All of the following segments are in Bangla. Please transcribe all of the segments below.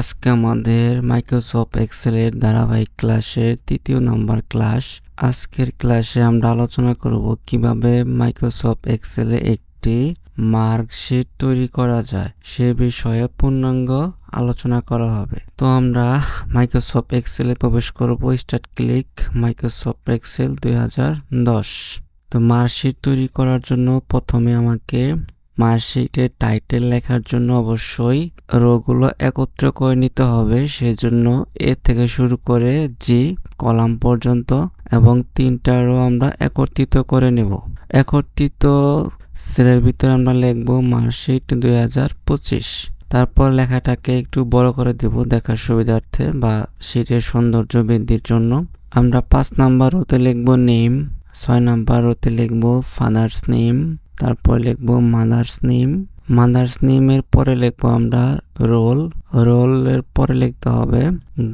আজকে আমাদের মাইক্রোসফট এক্সেলের ধারাবাহিক ক্লাসের তৃতীয় নম্বর ক্লাস আজকের ক্লাসে আমরা আলোচনা করব কীভাবে মাইক্রোসফট এক্সেলে একটি মার্কশিট তৈরি করা যায়, সে বিষয়ে পূর্ণাঙ্গ আলোচনা করা হবে। তো আমরা মাইক্রোসফট এক্সেলে প্রবেশ করব স্টার্ট ক্লিক মাইক্রোসফট এক্সেল দুই হাজার দশ। তো মার্কশিট তৈরি করার জন্য প্রথমে আমাকে মার্কশিটের টাইটেল লেখার জন্য অবশ্যই রোগুলো একত্র করে নিতে হবে। সেজন্য এ থেকে শুরু করে জি, কলাম পর্যন্ত এবং তিনটা রো আমরা একত্রিত করে নেব। একত্রিত সেলের ভিতরে আমরা লিখব মার্কশিট দুই হাজার পঁচিশ। তারপর লেখাটাকে একটু বড় করে দেব দেখার সুবিধার্থে বা সিটের সৌন্দর্য বৃদ্ধির জন্য। আমরা পাঁচ নাম্বার রোতে লিখব নেম, ছয় নাম্বার রোতে লিখব ফাদার্স নেম তারপর লিখব মাদার্স নেম মাদার্স নেমের পরে লিখব আমরা রোল রোলের পরে লিখতে হবে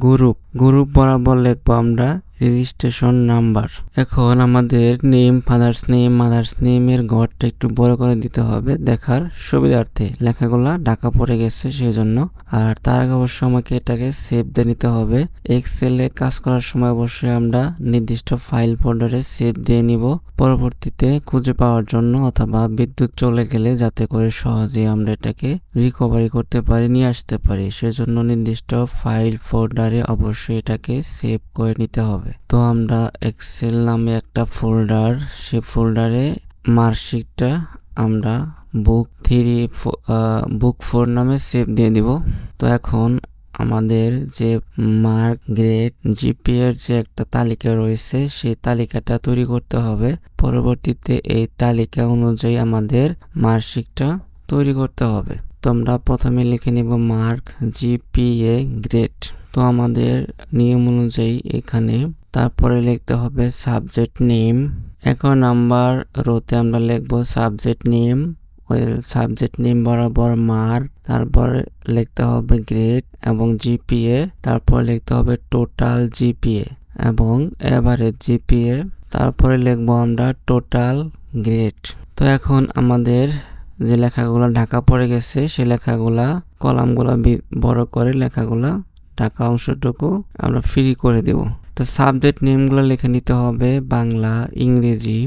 গ্রুপ গ্রুপ বরাবর লিখব আমরা রেজিস্ট্রেশন নাম্বার। এখন আমাদের নেম, ফাদার্স নেম, মাদার্স নেমের ঘরটা একটু বড় করে দিতে হবে দেখার সুবিধার্থে। লেখাগুলা ঢাকা পড়ে গেছে সেই জন্য আর তার আগে অবশ্যই আমাকে এটাকে সেভ দিয়ে নিতে হবে। এক্সেলে কাজ করার সময় অবশ্যই আমরা নির্দিষ্ট ফাইল ফোল্ডারে সেভ দিয়ে নিব। পরবর্তীতে খুঁজে পাওয়ার জন্য অথবা বিদ্যুৎ চলে গেলে যাতে করে সহজে আমরা এটাকে রিকভারি করতে পারি, নিয়ে আসতে পারি। সেজন্য নির্দিষ্ট ফাইল ফোল্ডারে অবশ্যই এটাকে সেভ করে নিতে হবে। তো আমরা এক্সেল নামে একটা ফোল্ডার সে ফোল্ডারে মার্কশিটটা আমরা বুক থ্রি বুক ফোর নামে সেভ দিয়ে দিব। তো এখন আমাদের যে মার্ক গ্রেড জিপি এর যে একটা তালিকা রয়েছে, সেই তালিকাটা তৈরি করতে হবে। পরবর্তীতে এই তালিকা অনুযায়ী আমাদের মার্কশিটটা তৈরি করতে হবে। তো আমরা প্রথমে লিখে নিব মার্ক জিপিএ গ্রেড তো আমাদের নিয়ম অনুযায়ী এখানে তারপরে লিখতে হবে সাবজেক্ট নেম। এখন নাম্বার রোতে আমরা লিখব সাবজেক্ট নেম। ওই সাবজেক্ট নেম বরাবর মার্ক তারপরে লিখতে হবে গ্রেড এবং জিপিএ, তারপর লিখতে হবে টোটাল জিপিএ এবং এভারেজ জিপিএ, তারপরে লিখব আমরা টোটাল গ্রেড। তো এখন আমাদের যে লেখাগুলো ঢাকা পড়ে গেছে সে লেখাগুলা, কলামগুলা বড় করে লেখাগুলা ঢাকা অংশটুকু আমরা ফ্রি করে দেব। তো সাবজেক্ট নেমগুলো লিখে নিতে হবে। বাংলা, ইংরেজি,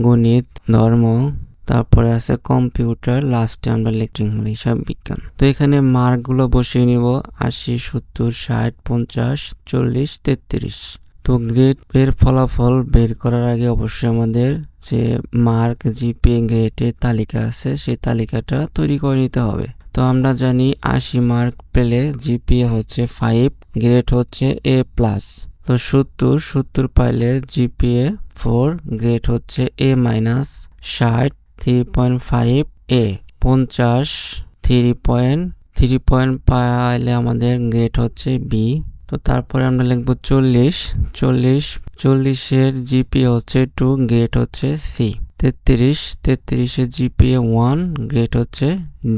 গণিত, ধর্ম, তারপরে আছে কম্পিউটার লাস্টে আমরা ইলেকট্রিক মানে হিসাব বিজ্ঞান। তো এখানে মার্কগুলো বসিয়ে নিব। আশি, সত্তর, ষাট, পঞ্চাশ, চল্লিশ, তেত্রিশ। তো গ্রেড এর ফলাফল বের করার আগে অবশ্যই আমাদের যে মার্ক জিপিএ গ্রেডের তালিকা আছে, সেই তালিকাটা তৈরি করে নিতে হবে। তো আমরা জানি আশি মার্ক পেলে জিপিএ হচ্ছে ফাইভ গ্রেড হচ্ছে এ প্লাস তো সত্তর সত্তর পাইলে জিপিএ ফোর গ্রেড হচ্ছে এ মাইনাস ষাট থ্রি পয়েন্ট ফাইভ এ পঞ্চাশ থ্রি পয়েন্ট থ্রি পয়েন্ট পাইলে আমাদের গ্রেড হচ্ছে বি তো তারপরে আমরা লিখব চল্লিশ চল্লিশ, চল্লিশের জিপি হচ্ছে টু গ্রেড হচ্ছে সি তেত্রিশ তেত্রিশের জিপিএ ওয়ান গ্রেড হচ্ছে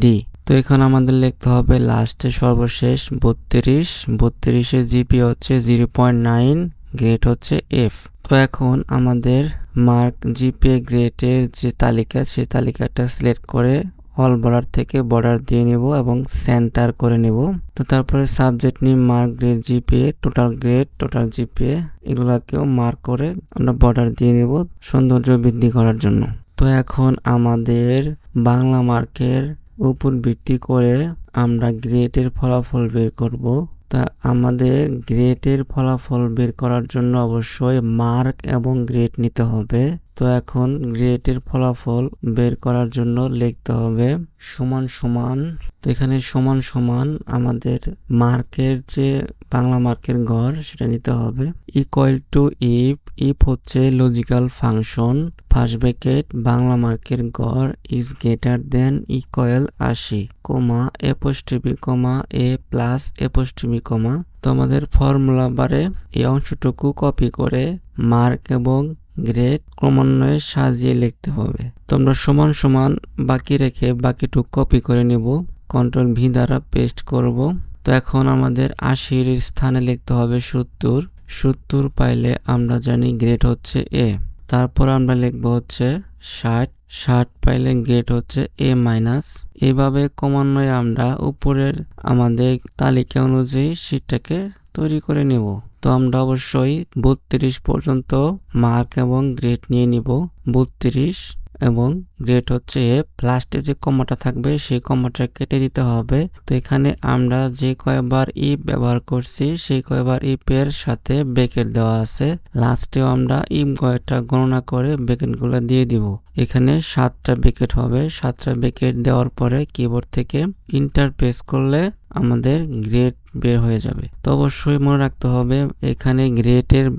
ডি তো এখন আমাদের লিখতে হবে লাস্টে সর্বশেষ বত্রিশ বত্রিশের জিপি হচ্ছে জিরো পয়েন্ট নাইন গ্রেড হচ্ছে এফ তো এখন আমাদের মার্ক জিপিএ গ্রেডের যে তালিকা সেই তালিকাটা সিলেক্ট করে অল বর্ডার থেকে বর্ডার দিয়ে নেব এবং সেন্টার করে নেব। তো তারপরে সাবজেক্ট নিয়ে mark grade GPA total grade total GPA এগুলাকেও mark করে আমরা বর্ডার দিয়ে নেব সৌন্দর্য বৃদ্ধি করার জন্য। তো এখন আমাদের বাংলা মার্কের উপর ভিত্তি করে আমরা গ্রেটের ফলাফল বের করব। তা আমাদের গ্রেটের ফলাফল বের করার জন্য অবশ্যই মার্ক এবং গ্রেড নিতে হবে। তো এখন গ্রেডের ফলাফল বের করার জন্য লিখতে হবে সমান সমান। তো এখানে সমান সমান আমাদের মার্কের যে বাংলা মার্কের ঘর সেটা নিতে হবে। ইকুয়াল টু ইফ ইফ হচ্ছে logical function first bracket Bangla মার্কের গড় ইজ গ্রেটার দেন ইকুয়াল আশি, কমা এপোস্টিভি কমা এ প্লাস এপোস্টিভি কমা। তো আমাদের ফর্মুলা বারে এই অংশটুকু কপি করে মার্ক এবং গ্রেড ক্রমান্বয়ে সাজিয়ে লিখতে হবে। তোমরা সমান সমান বাকি রেখে বাকিটুক কপি করে নিব। কন্ট্রোল ভি দ্বারা পেস্ট করব। তো এখন আমাদের আশির স্থানে লিখতে হবে সত্তর। সত্তর পাইলে আমরা জানি গ্রেড হচ্ছে এ তারপর আমরা লিখব হচ্ছে ষাট। ষাট পাইলে গ্রেড হচ্ছে এ মাইনাস এভাবে ক্রমান্বয়ে আমরা উপরের আমাদের তালিকা অনুযায়ী শীটটাকে তৈরি করে নেব। তো আমরা অবশ্যই বত্রিশ পর্যন্ত মার্ক এবং গ্রেড নিয়ে নিব। বত্রিশ এবং গ্রেড হচ্ছে এ লাস্টে যে কমাটা থাকবে সেই কমাটা কেটে দিতে হবে। তো এখানে আমরা যে কয়বার ইফ ব্যবহার করছি সেই কয়বার ইফের সাথে ব্রেকেট দেওয়া আছে। লাস্টেও আমরা ইম কয়টা গণনা করে ব্রেকেটগুলো দিয়ে দিব। এখানে সাতটা ব্রেকেট হবে। সাতটা ব্রেকেট দেওয়ার পরে কিবোর্ড থেকে ইন্টার প্রেস করলে আমাদের গ্রেড বের হয়ে যাবে। তো অবশ্যই মনে রাখতে হবে, এখানে গ্রেডের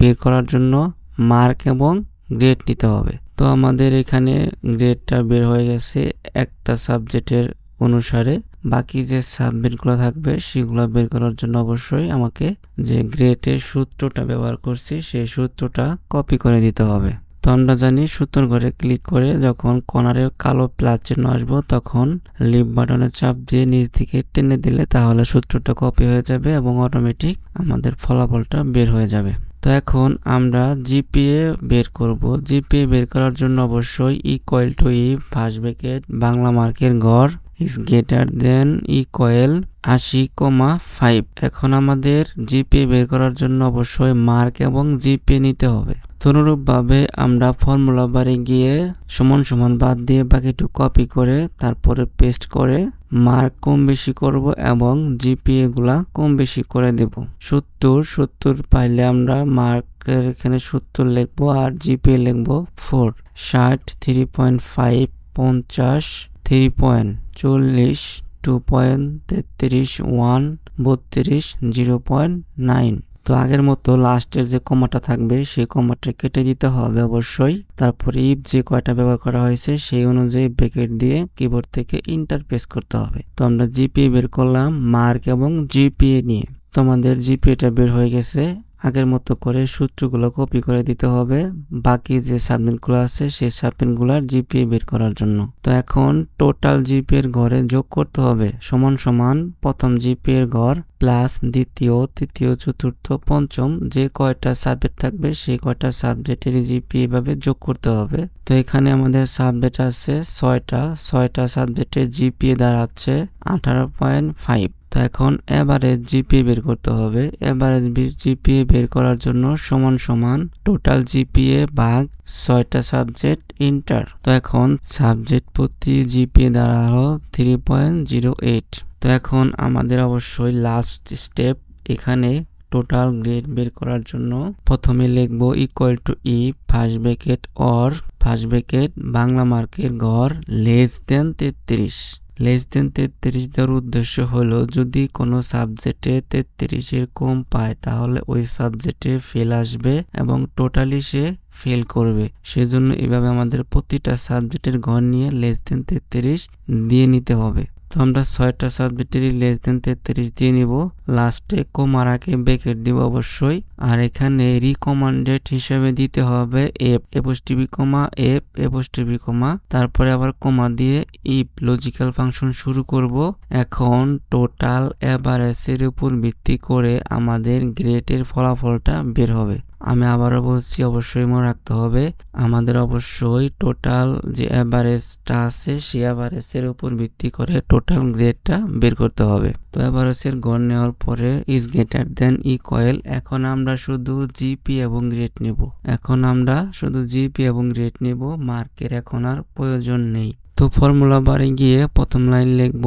বের করার জন্য মার্ক এবং গ্রেড নিতে হবে। তো আমাদের এখানে গ্রেডটা বের হয়ে গেছে একটা সাবজেক্টের অনুসারে। বাকি যে সাবজেক্টগুলো থাকবে, সেগুলো বের করার জন্য অবশ্যই আমাকে যে গ্রেডের সূত্রটা ব্যবহার করছি, সেই সূত্রটা কপি করে দিতে হবে। তো আমরা জানি সূত্র ঘরে ক্লিক করে যখন কর্নারে কালো প্লাস চিহ্ন আসব, তখন লিভ বাটনে চাপ দিয়ে নিচ দিকে টেনে দিলে তাহলে সূত্রটা কপি হয়ে যাবে এবং অটোমেটিক আমাদের ফলাফলটা বের হয়ে যাবে। তো এখন আমরা জিপিএ বের করব। জিপিএ বের করার জন্য অবশ্যই equal to if first bracket Bangla মার্কের গড় ইজ গ্রেটার দেন ইকুয়াল আশি কমা ফাইভ এখন আমাদের জিপিএ বের করার জন্য অবশ্যই মার্ক এবং জিপিএ নিতে হবে। অনুরূপভাবে আমরা ফর্মুলা বারে গিয়ে সমান সমান বাদ দিয়ে বাকিটুকু কপি করে তারপরে পেস্ট করে মার্ক কম বেশি করব এবং জিপিএ গুলা কম বেশি করে দেব। সত্তর সত্তর পাইলে আমরা মার্কের এখানে সত্তর লিখব আর জিপিএ লিখব ফোর ষাট থ্রি পয়েন্ট ফাইভ পঞ্চাশ থ্রি পয়েন্ট চল্লিশ টু পয়েন্ট তেত্রিশ ওয়ান বত্রিশ জিরো পয়েন্ট নাইন তো আগের মতো লাস্টের যে কমাটা থাকবে, সেই কমাটা কেটে দিতে হবে অবশ্যই। তারপরে ইফ যে কয়টা ব্যবহার করা হয়েছে, সেই অনুযায়ী ব্রেকেট দিয়ে কিবোর্ড থেকে ইন্টারপ্রেস করতে হবে। তো আমরা জিপিএ বের করলাম মার্ক এবং জিপিএ নিয়ে। তো আমাদের জিপিএটা বের হয়ে গেছে। আগের মতো করে সূত্রগুলো কপি করে দিতে হবে। বাকি যে সাবমিটগুলো আছে, সেই সাবমিটগুলোর জিপিএ বের করার জন্য। তো এখন টোটাল জিপিএ এর ঘরে যোগ করতে হবে। সমান সমান প্রথম জিপিএ এর ঘর প্লাস দ্বিতীয়, তৃতীয়, চতুর্থ, পঞ্চম যে কয়টা সাবজেক্ট থাকবে, সেই কয়টা সাবজেক্টের জিপিএ এভাবে যোগ করতে হবে। তো এখানে আমাদের সাবজেক্ট আছে ছয়টা। ছয়টা সাবজেক্টের জিপিএ দাঁড়াচ্ছে আঠারো পয়েন্ট ফাইভ তো এখন এভারেজ জিপিএ বের করতে হবে। এভারেজ জিপিএ বের করার জন্য সমান সমান টোটাল জিপিএ ভাগ ছয়টা সাবজেক্ট ইন্টার তো এখন সাবজেক্ট প্রতি জিপিএ দাঁড়াল থ্রি পয়েন্ট জিরো এইট তো এখন আমাদের অবশ্যই লাস্ট স্টেপ এখানে টোটাল গ্রেড বের করার জন্য প্রথমে লিখব equal to E first bracket or first bracket Bangla মার্কের গড় লেস দেন তেত্রিশ। লেস দেন তেত্রিশ দেওয়ার উদ্দেশ্য হলো যদি কোনো সাবজেক্টে তেত্রিশের কম পায়, তাহলে ওই সাবজেক্টে ফেল আসবে এবং টোটালি সে ফেল করবে। সেজন্য এভাবে আমাদের প্রতিটা সাবজেক্টের ঘর নিয়ে লেস দেন তেত্রিশ দিয়ে নিতে হবে। তো আমরা ছয়টা সাবজেক্টেরই লেস দেন তেত্রিশ দিয়ে নিব। লাস্টে কোমার আগে ব্রেকেট দিব অবশ্যই। আর এখানে রিকমান্ডেড হিসেবে দিতে হবে F apos TV comma F apos TV comma তারপরে আবার কমা দিয়ে ইফ লজিক্যাল ফাংশন শুরু করব। এখন টোটাল এভারেজের উপর ভিত্তি করে আমাদের গ্রেডের ফলাফলটা বের হবে। আমি আবারও বলছি, অবশ্যই মনে রাখতে হবে, আমাদের অবশ্যই টোটাল যে অ্যাভারেজটা আছে, সেই অ্যাভারেজের উপর ভিত্তি করে টোটাল গ্রেডটা বের করতে হবে। তো অ্যাভারেজের গড় নেওয়ার পরে is greater than equal এখন আমরা শুধু জিপি এবং গ্রেড নেব। এখন আমরা শুধু জিপি এবং গ্রেড নেব মার্কের এখন আর প্রয়োজন নেই। তো ফর্মুলা বারে গিয়ে প্রথম লাইন লিখব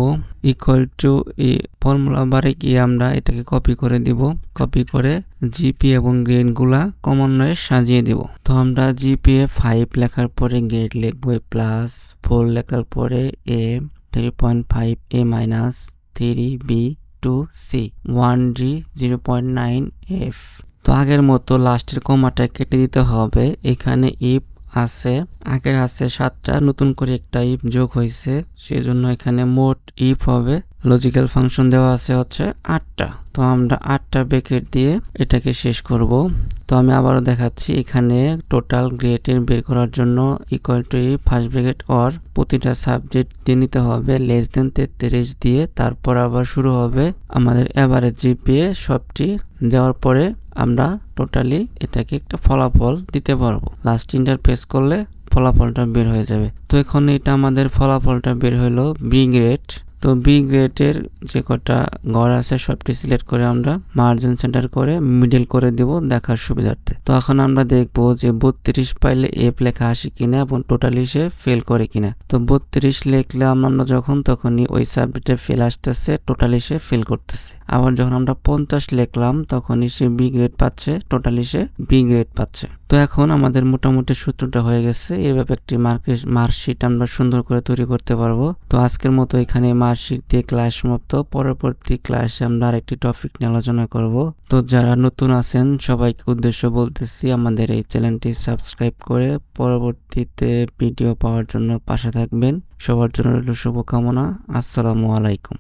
ইকুয়াল টু ই ফর্মুলা বারে গিয়ে আমরা এটাকে কপি করে দিব। কপি করে জিপি এবং গ্রেডগুলা কমন্বয়ে সাজিয়ে দিব। তো আমরা জিপিএ ফাইভ লেখার পরে গ্রেড লিখব প্লাস ফোর লেখার পরে A three point five A minus three B two C one D zero point nine F তো আগের মতো লাস্টের কমাটা কেটে দিতে হবে। এখানে ইফ আছে, আগের আছে সাতটা, নতুন করে একটা ইফ যোগ হয়েছে, সেজন্য এখানে মোট ইফ হবে। লজিক্যাল ফাংশন দেওয়া আছে হচ্ছে আটটা। তো আমরা আটটা ব্রেকেট দিয়ে এটাকে শেষ করব। তো আমি আবারও দেখাচ্ছি, এখানে টোটাল গ্রেডের বের করার জন্য equal to E first bracket or প্রতিটা সাবজেক্ট দিয়ে নিতে হবে লেস দেন তেত্রিশ দিয়ে। তারপর আবার শুরু হবে আমাদের এভারেজ জিপিএ সবটি দেওয়ার পরে আমরা টোটালি এটাকে একটা ফলাফল দিতে পারব। লাস্ট ইন্টার প্রেস করলে ফলাফলটা বের হয়ে যাবে। তো এখন এটা আমাদের ফলাফলটা বের হলো বি গ্রেড তো বি গ্রেডের যে কটা ঘর আছে, সবটি সিলেক্ট করে আমরা মার্জিন সেন্টার করে মিডল করে দিব দেখার সুবিধার্থে। তো এখন আমরা দেখব যে বত্রিশ পাইলে এফ লেখা আসে কিনা এবং টোটালি সে ফেল করে কিনা। তো বত্রিশ লিখলে আমরা যখন, তখনই ওই সাবজেক্টে ফেল আসতেছে টোটালি সে ফেল করতেছে। আবার যখন আমরা পঞ্চাশ লিখলাম, তখনই সে বি গ্রেড পাচ্ছে টোটালি সে বি গ্রেড পাচ্ছে। তো এখন আমাদের মোটামুটি সূত্রটা হয়ে গেছে এভাবে একটি মার্কেট মার্কশিট আমরা সুন্দর করে তৈরি করতে পারব। তো আজকের মতো এখানে মার্কশিট দিয়ে ক্লাস সমাপ্ত। পরবর্তী ক্লাসে আমরা আরেকটি টপিক নিয়ে আলোচনা করব। তো যারা নতুন আছেন, সবাইকে উদ্দেশ্য বলতেছি আমাদের এই চ্যানেলটি সাবস্ক্রাইব করে পরবর্তীতে ভিডিও পাওয়ার জন্য পাশে থাকবেন। সবার জন্য শুভকামনা। আসসালামু আলাইকুম।